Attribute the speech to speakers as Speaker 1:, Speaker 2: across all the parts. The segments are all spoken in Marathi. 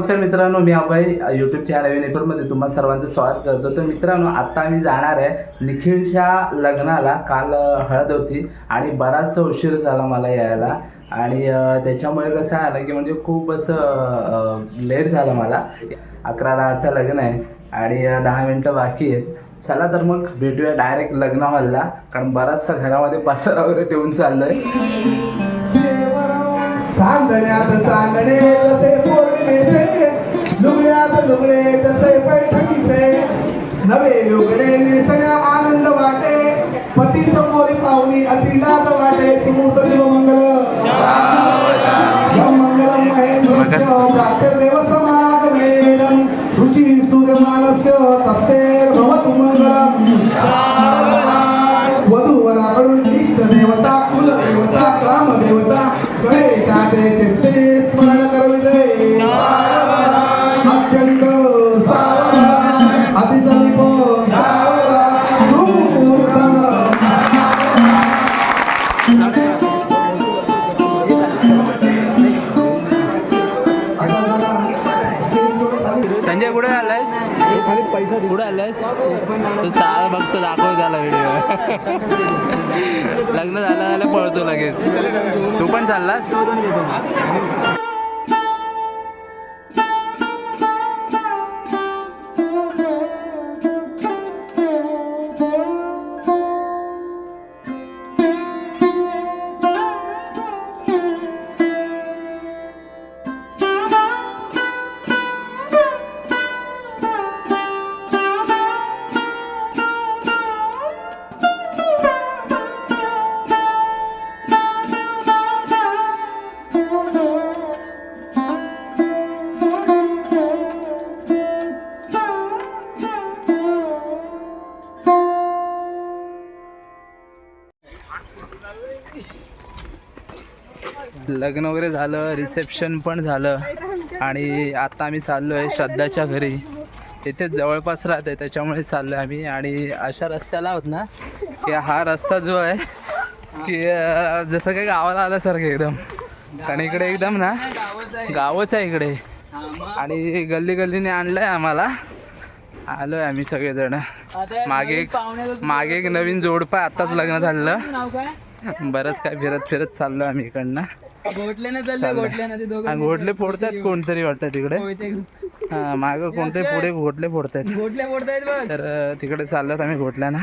Speaker 1: नमस्कार मित्रांनो मी अभय यूट्यूबच्या चॅनल नवीन तुम्हाला सर्वांचं स्वागत करतो. तर मित्रांनो आत्ता आम्ही जाणार आहे निखिलच्या लग्नाला. काल हळद होती आणि बराचसा उशीर झाला मला यायला. आणि त्याच्यामुळे कसं आलं की म्हणजे खूप असं लेट झालं मला. अकरा दहाचं लग्न आहे आणि दहा मिनटं बाकी आहेत. चला तर मग भेटूया डायरेक्ट लग्न हॉलला. कारण बराचसा घरामध्ये पसारा वगैरे ठेवून चाललो
Speaker 2: आहे चांदणे तसे लुगड्यात लुगडे तसे पैठणीचे. नवे लुगडे नेसण्या आनंद वाटे. पती समोरी पाहुणी अतिलाज वाटे. सुमूर्त
Speaker 1: कुठं आलायस? तू सारा बघतो दाखव त्याला व्हिडिओ लग्न झालं झालं पळतो लगेच. तू पण चाललास? लग्न वगैरे झालं रिसेप्शन पण झालं. आणि आता आम्ही चाललो आहे श्रद्धाच्या घरी. इथेच जवळपास राहते त्याच्यामुळे चाललो आहे आम्ही. आणि अशा रस्त्याला आहोत ना की हा रस्ता जो आहे की जसं काही गावाला आल्यासारखं एकदम. कारण इकडे एकदम ना गावच आहे इकडे. आणि गल्ली गल्लीने आणलंय आम्हाला. आलोय आम्ही सगळेजण. मागे एक मागे एक नवीन जोडपं आताच लग्न झालेलं. बरंच काय फिरत फिरत चाललो आम्ही इकडनं.
Speaker 3: चालले ते दोघं
Speaker 1: घोटले फोडतात कोणतरी वाटतं तिकडे. हा माग कोणतरी पुढे घोटले फोडतात
Speaker 3: गोटल्या फोडतायत
Speaker 1: तर तिकडे चाललोत आम्ही घोटल्याना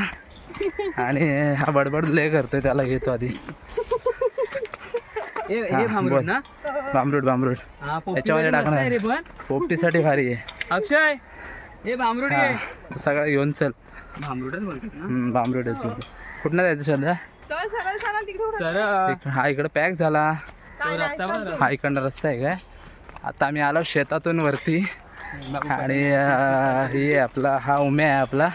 Speaker 1: आणि हा बडबड लय करतोय त्याला घेतो आधी.
Speaker 3: ना?
Speaker 1: बांबरूट
Speaker 3: हा
Speaker 1: त्याच्यामध्ये टाकणार. पोपटीसाठी भारी आहे.
Speaker 3: अक्षय हे
Speaker 1: तू सगळं घेऊन चल.
Speaker 3: भांबरुडच बोलतात ना?
Speaker 1: हम्म, बांबरूट हा इकडे पॅक झाला.
Speaker 3: तो रस्ता बघ
Speaker 1: हा इकडनं रस्ता आहे काय? आता आम्ही आलो शेतातून वरती. आणि ही आपला हा उमे आहे आपला.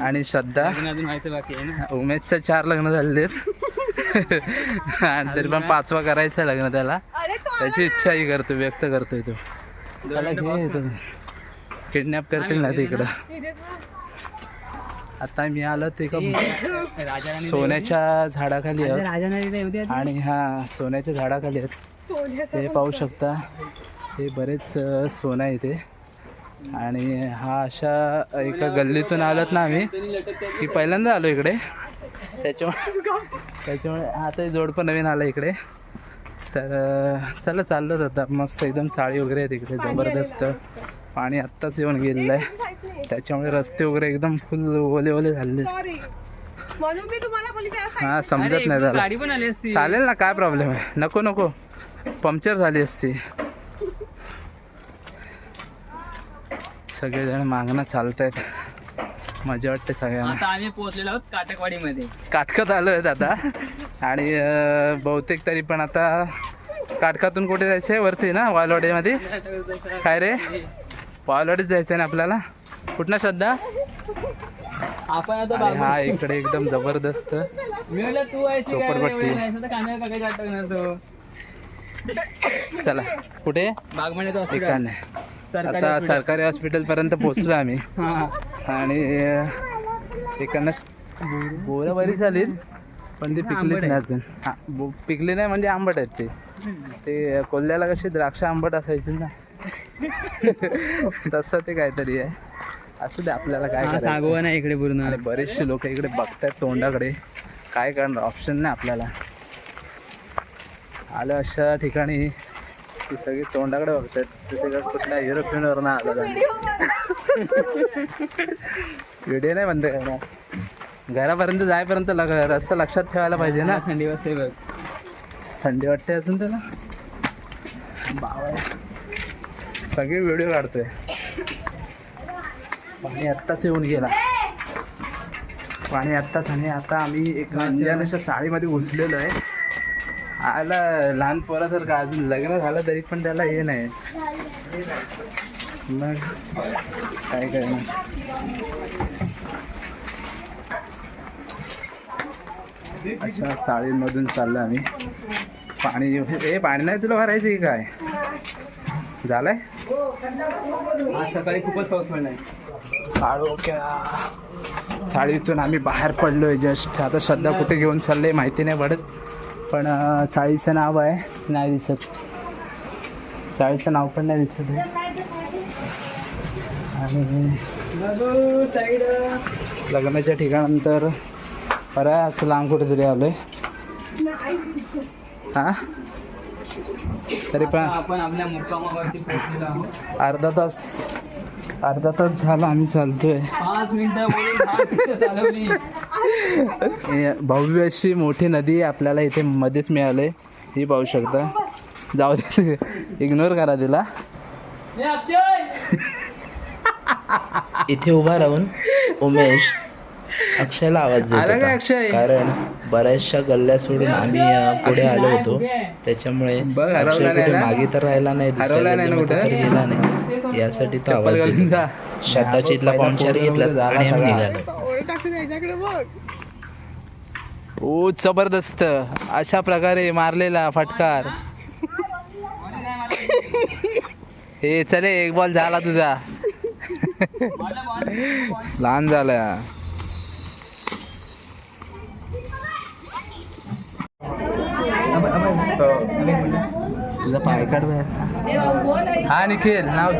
Speaker 1: आणि श्रद्धा.
Speaker 3: अजून अजून व्हायचं बाकी आहे ना?
Speaker 1: उमेशच्या चार लग्न झालेले आहेत. आणि तरी पण पाचवा करायचं आहे लग्न त्याला. त्याची इच्छा ही करतो व्यक्त करतोय तो. त्याला किडनॅप करतील ना ते इकडं आता मी आलो ते का सोन्याच्या झाडाखाली आहोत. आणि हा सोन्याच्या झाडाखाली आहेत. ते पाहू शकता हे बरेच सोनं आहे इथे आणि हा अशा एका गल्लीतून आलोत ना आम्ही की पहिल्यांदा आलो इकडे. त्याच्यामुळे त्याच्यामुळे हा ते जोडपं नवीन आलं इकडे. तर चला चाललोच आता. मस्त एकदम चाळी वगैरे आहे तिकडे जबरदस्त. पाणी आत्ताच येऊन गेलेलं आहे. त्याच्यामुळे रस्ते वगैरे एकदम फुल ओले ओले झाले.
Speaker 4: सॉरी म्हणून मी तुम्हाला बोलली त्या
Speaker 1: हा समजत नाही त्याला
Speaker 3: गाडी पण आली असती.
Speaker 1: चालेल ना काय प्रॉब्लेम आहे? नको नको. पंक्चर झाली असती. सगळेजण मागणं चालत आहेत मजा वाटते सगळ्यांना.
Speaker 3: आता आम्ही पोहोचलेलो आहोत काटकवाडीमध्ये.
Speaker 1: काटकात आलो आहेत आता. आणि बहुतेक तरी पण आता काटकातून कुठे जायचं आहे वरती ना वालवाडीमध्ये? काय रे? वालवाडीत जायचं आहे ना आपल्याला? कुठनं श्रद्धा?
Speaker 3: आपण आता
Speaker 1: हा इकडे एकदम जबरदस्त. चोपडपट्टी. चला कुठे? ठिकाण आता. सरकारी हॉस्पिटल पर्यंत पोहोचलो आम्ही. आणि एकानं बोरं बरी झालीत पण ती पिकलीच नाही अजून. हा, पिकली नाही म्हणजे आंबट आहेत ते. ते कोल्ह्याला कशी द्राक्ष आंबट असायची ना तसं ते काहीतरी आहे. असं ते आपल्याला काय
Speaker 3: हा? सागवान आहे इकडे पूर्ण
Speaker 1: बरेचसे लोक इकडे बघतायत तोंडाकडे. काय करणार? ऑप्शन नाही आपल्याला. आलं अशा ठिकाणी ती सगळी तोंडाकडे बघतायत. जसे कुठल्या युरोपियनवर ना आला व्हिडिओ नाही बंद करणार. घरापर्यंत जायपर्यंत लग रस्ता लक्षात ठेवायला पाहिजे ना.
Speaker 3: थंडी वाजते बघ.
Speaker 1: थंडी वाटते अजून त्याला? बाबा सगळे व्हिडिओ काढतोय. पाणी आत्ताच येऊन गेला. पाणी आत्ताच आणि आता आम्ही एक अंजनाच्या चाळीमध्ये घुसलेलो आहे. आला लहान पोरासारखं अजून लग्न झालं तरी पण त्याला हे नाही. मग काय करणार? अशा चाळीमधून चाललो आम्ही. पाणी ए पाणी नाही तुला भरायचं काय? झालंय?
Speaker 3: आज सकाळी खूपच पाऊस पडलाय.
Speaker 1: चाळीतून आम्ही बाहेर पडलोय जस्ट आता सध्या कुठे घेऊन चालले माहिती नाही पडत. पण चाळीचं नाव आहे. नाही दिसत. चाळीचं नाव पण नाही दिसत आहे. आणि लग्नाच्या ठिकाणानंतर बरं आहे, असं लांब कुठेतरी आलोय. हां? तरी पण
Speaker 3: आपण आपल्या मुक्कामावरती पोहोचलेलो आहोत.
Speaker 1: अर्धा तास अर्धा तास झाला आम्ही चालतोय.
Speaker 3: पाच मिनिटं
Speaker 1: भव्य अशी मोठी नदी आपल्याला इथे मध्येच मिळाले. ही पाहू शकता. जाऊ दे इग्नोर करा तिला.
Speaker 5: इथे उभा राहून उमेश अक्षयला आवाज देत होता? कारण बऱ्याचशा गल्ल्या सोडून आम्ही पुढे आलो होतो. त्याच्यामुळे अक्षय कुठे? मागे तर राहिला नाही दुसऱ्या गल्लीमध्ये तर? गेला नाही. यासाठी तो आवाज देत शताची इथला पाहुणचार घेतला आणि आम्ही. निघालो.
Speaker 1: ओ जबरदस्त. अशा प्रकारे मारलेला फटकार. हे चले एक बॉल झाला तुझा. लहान झाला हो. तुझा पाय काढ. हा निखिल नाव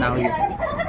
Speaker 1: नाव घे.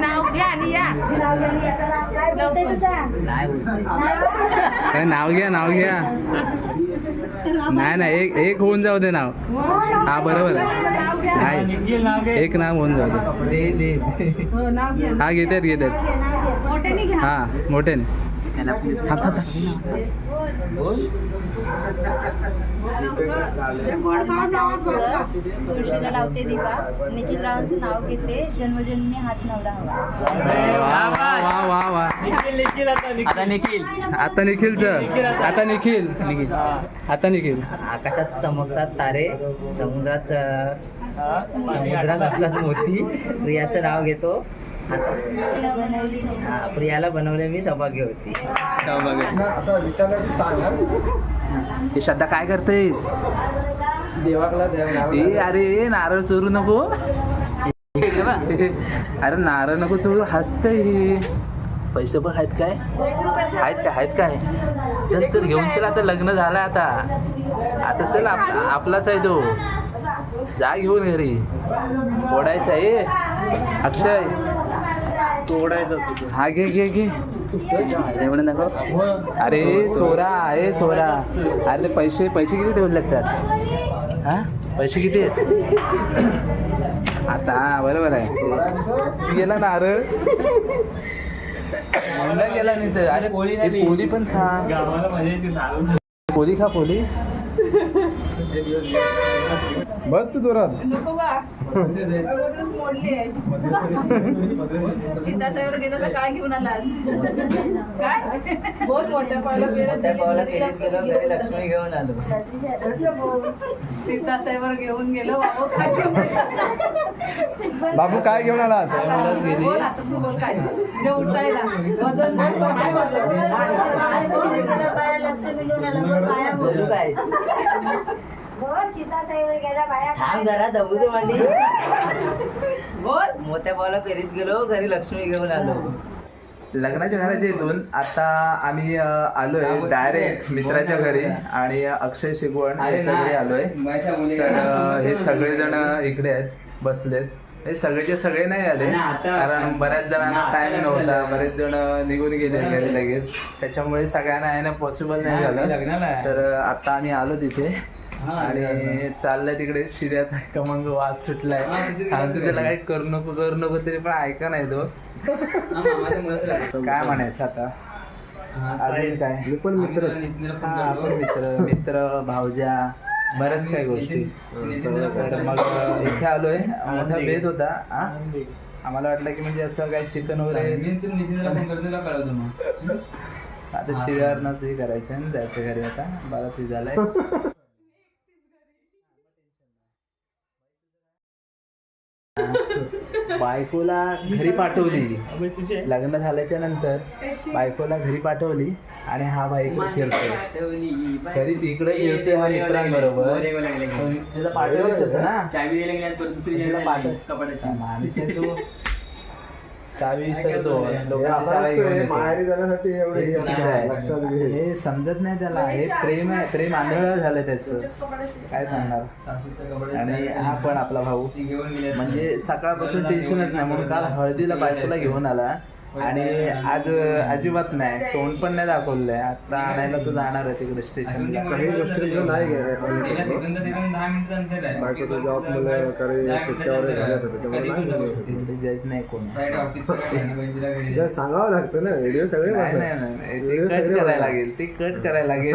Speaker 1: नाव घ्या
Speaker 4: आणि या
Speaker 1: काय नाव घ्या नाव घ्या. नाही नाही एक एक होऊन जाऊ दे नाव. हा बरोबर आहे. नाही एक नाव होऊन जाऊ दे. हा घेतात घेतात. हा मोठ्याने. थांब, थांब, थांब.
Speaker 6: तुळशीला लावते दिवा. निखिल रावांचं नाव घेते. जन्मजन्मी हाच नवरा हवा.
Speaker 3: आता निखिल.
Speaker 1: आता निखिलच. आता निखिल. निखिल. आता निखिल.
Speaker 7: आकाशात चमकतात तारे. समुद्रात समुद्रात असतात मोती. प्रियाचं नाव घेतो. हा, प्रियाला बनवले मी सौभाग्य होती.
Speaker 2: असं विचारलं की सांग
Speaker 1: हे. श्रद्धा काय करतेस?
Speaker 2: देवाकला देव
Speaker 1: अरे नारळ चोरू नको. अरे नारळ नको चोरू हसते हे. पैसे पण आहेत काय? आहेत काय आहेत काय? चल चल घेऊन चल आता लग्न झालं आता. आता चल आप- आपलाच आहे तो. जा घेऊन घरी. ओढायचा आहे अक्षय. हा घे घे घे. एवढं नको. अरे चोरा आहे चोरा. अरे ते पैसे पैसे किती ठेवले त्यात हा? पैसे किती आहेत? आता बरोबर आहे. गेला नारळ म्हणला गेला नाही तर. अरे पोळी पोळी पण खा. पोळी खा पोळी.
Speaker 2: बस तू जोरात
Speaker 4: गेलो तर काय घेऊन आलास? काय? बोल मोठ्या पावला
Speaker 7: त्या पावला फेरीत गेलो घरी लक्ष्मी घेऊन आलो.
Speaker 4: सीतासाहेबर घेऊन गेलो बाबू काय घेऊन
Speaker 2: बाबू काय घेऊन आला
Speaker 4: उठायला. वजन नाही
Speaker 7: बोलू
Speaker 6: बाया
Speaker 7: थांब जरा दबू दे मांडी
Speaker 4: बोल.
Speaker 7: मोठ्या पावला फेरीत गेलो घरी लक्ष्मी घेऊन आलो.
Speaker 1: लग्नाच्या घराच्या इथून आता आम्ही अ, आलोय डायरेक्ट मित्राच्या घरी आणि अक्षय यांच्या घरी आलोय. तर अ, हे सगळेजण इकडे आहेत बसलेत. हे सगळेचे सगळे नाही आले कारण बऱ्याच जणांना टाइम नव्हता बरेच जण निघून गेले घरी लगेच. त्याच्यामुळे सगळ्यांना येणं पॉसिबल नाही झालं. तर अ, आता आम्ही आलो तिथे. आणि चाललंय तिकडे शिर्यात कमंग वाद सुटलाय. सांगतो त्याला काही करू नको करू नको तरी पण ऐका नाही तो. काय म्हणायचं आता? अजून काय?
Speaker 2: मी पण मित्रच.
Speaker 1: हा, आपण मित्र मित्र भावजा बऱ्याच काही गोष्टी. तर मग इथे आलोय. मोठा भेद होता हा? आम्हाला वाटलं की म्हणजे असं काही चिकन वगैरे आता शिर्यावरनंच हे. करायचं आहे ना जायचं घरी आता. बारा ते झालाय. बायकोला घरी पाठवली. लग्न झाल्याच्यानंतर बायकोला घरी पाठवली आणि हा बाईकडे फिरतोय. तरी तिकडे येते हा मित्रांबरोबर. तुला पाठवलीच ना.
Speaker 3: चावी चावी
Speaker 1: पाठव माणूस तू.
Speaker 2: माहेरी जाण्यासाठी एवढे हे
Speaker 1: समजत नाही त्याला हे प्रेम आहे प्रेम आंधळ झालं त्याचं. काय सांगणार? आणि हा पण आपला भाऊ. म्हणजे सकाळपासून टेन्शनच नाही म्हणून काल हळदीला बायकोला घेऊन आला. आणि आज अजिबात नाही. तोंड पण नाही दाखवलंय. आता आणायला तो जाणार आहे तिकडे स्टेशनला.
Speaker 2: काही गोष्टी नाही बायकोचा जॉब मुलं करे सुट्ट्या वगैरे झाल्या होत्या, त्याच्यामुळे नाही घेऊ शकत.
Speaker 1: जज नाही कोण.
Speaker 2: सांगावं लागतं ना व्हिडिओ सगळे
Speaker 1: नाही कट करायला. लागेल ते कट करायला लागेल.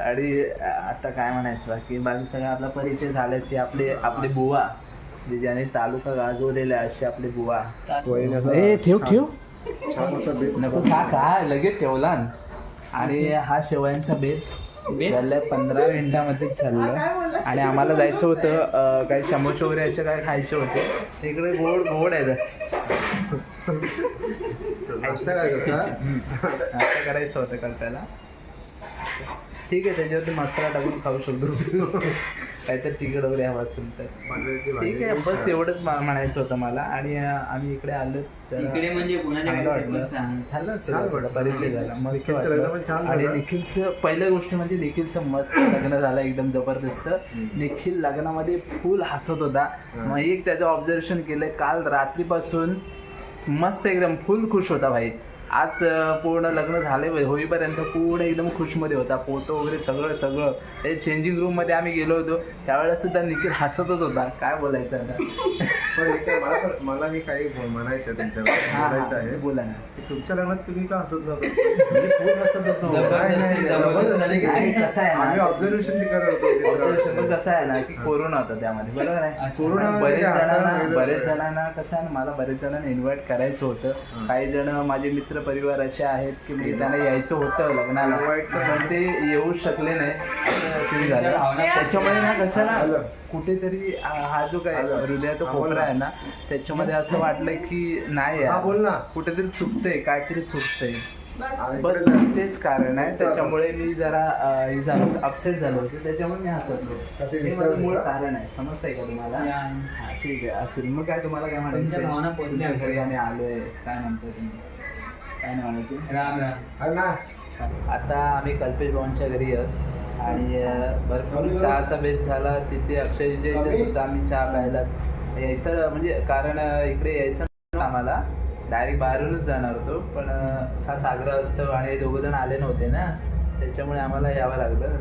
Speaker 1: आणि आता काय म्हणायचं बाकी? बाकी सगळं आपला परिचय झालाच की आपले आपले बुवा. जे ज्याने तालुका गाजवलेला आहे, असे आपले बुवा. ए ठेव ठेव.
Speaker 2: छान असं बेत.
Speaker 1: नको का काय लगेच ठेवला. न. आणि हा शेवयांचा बेत. झाल्या पंधरा मिनिटामध्येच झालं. आणि आम्हाला जायचं होतं अं, काही समोसे वगैरे असे काय खायचे होते. तिकडे गोड गोड आहे
Speaker 2: नाश्ता काय करता
Speaker 1: असं करायचं होतं कल्प्याला ठीक आहे त्याच्यावरती मसाला टाकून खाऊ शकतो. काहीतरी तिकड वगैरे हवं असेल तर. ठीक आहे बस एवढंच म्हणायचं होतं मला. आणि आम्ही इकडे आलो
Speaker 3: इकडे म्हणजे.
Speaker 1: झालं. परिचय झाला. मस्त आणि. निखिलचं पहिल्या गोष्ट म्हणजे निखिलचं मस्त लग्न झालं एकदम जबरदस्त. निखिल लग्नामध्ये फुल हसत होता. मग एक त्याचं ऑब्झर्वेशन केलं काल रात्रीपासून मस्त एकदम फुल खुश होता भाई. आज पूर्ण लग्न झाले होईपर्यंत पूर्ण एकदम खुशमध्ये होता. फोटो वगैरे सगळं सगळं. ते चेंजिंग रूममध्ये आम्ही गेलो होतो. त्यावेळेस सुद्धा निखिल हसतच होता. काय बोलायचं आता?
Speaker 2: पण एक आहे, मला पण मला मी काही म्हणायचं
Speaker 1: हा,
Speaker 2: बोलायचं
Speaker 1: हा,
Speaker 2: आहे.
Speaker 1: बोला ना.
Speaker 2: की तुमच्या लग्नात तुम्ही का हसत नव्हतं?
Speaker 1: मी खूप हसत होतो.
Speaker 2: नाही, नाही, जबरदस्ती
Speaker 1: नाही,
Speaker 2: केली.
Speaker 1: कसं आहे ना?
Speaker 2: ऑब्झर्वेशन करत
Speaker 1: पण. कसं आहे ना की कोरोना होता त्यामध्ये बरोबर आहे?
Speaker 2: कोरोनामध्ये
Speaker 1: बरेच जणांना बरेच. जणांना कसं आहे ना मला बरेच जणांना इन्व्हाइट करायचं होतं. काही जण माझे मित्र परिवार असे आहेत की मी त्यांना यायचं होतं लग्नाला पण ते येऊ शकले नाही. झालं. त्याच्यामध्ये ना कसं ना कुठेतरी हा जो काय हृदयाचा कोपरा आहे ना त्याच्यामध्ये असं वाटलं की नाही
Speaker 2: हा, बोल ना.
Speaker 1: कुठेतरी चुकतंय काहीतरी चुकतंय. बस. तेच कारण आहे. त्याच्यामुळे मी जरा हे झालो अपसेट झालो होतो. त्याच्यामुळे मी हसतलो
Speaker 2: ते
Speaker 1: हे माझं मूळ कारण आहे. समजतंय का तुम्हाला. हा, ठीक आहे. असेल. मग काय तुम्हाला काय
Speaker 3: भावना
Speaker 1: म्हणायचं
Speaker 3: पोचल्या.
Speaker 1: तुमच्या घरी आम्ही आलोय. काय म्हणतो तुम्ही? काय म्हणायचं
Speaker 3: राम राम.
Speaker 2: अरे ना.
Speaker 1: आता आम्ही कल्पेश भावांच्या घरी आहोत. आणि अं, भरपूर चहाचा बेत झाला. तिथे अक्षयच्या इथे सुद्धा आम्ही चहा प्यायला यायचं म्हणजे कारण अं, इकडे यायचं नव्हतं आम्हाला. डायरेक्ट बाहेरूनच जाणार होतो. पण अं, खास आग्रह असतो आणि दोघं जण आले नव्हते ना. त्याच्यामुळे आम्हाला यावं लागलं.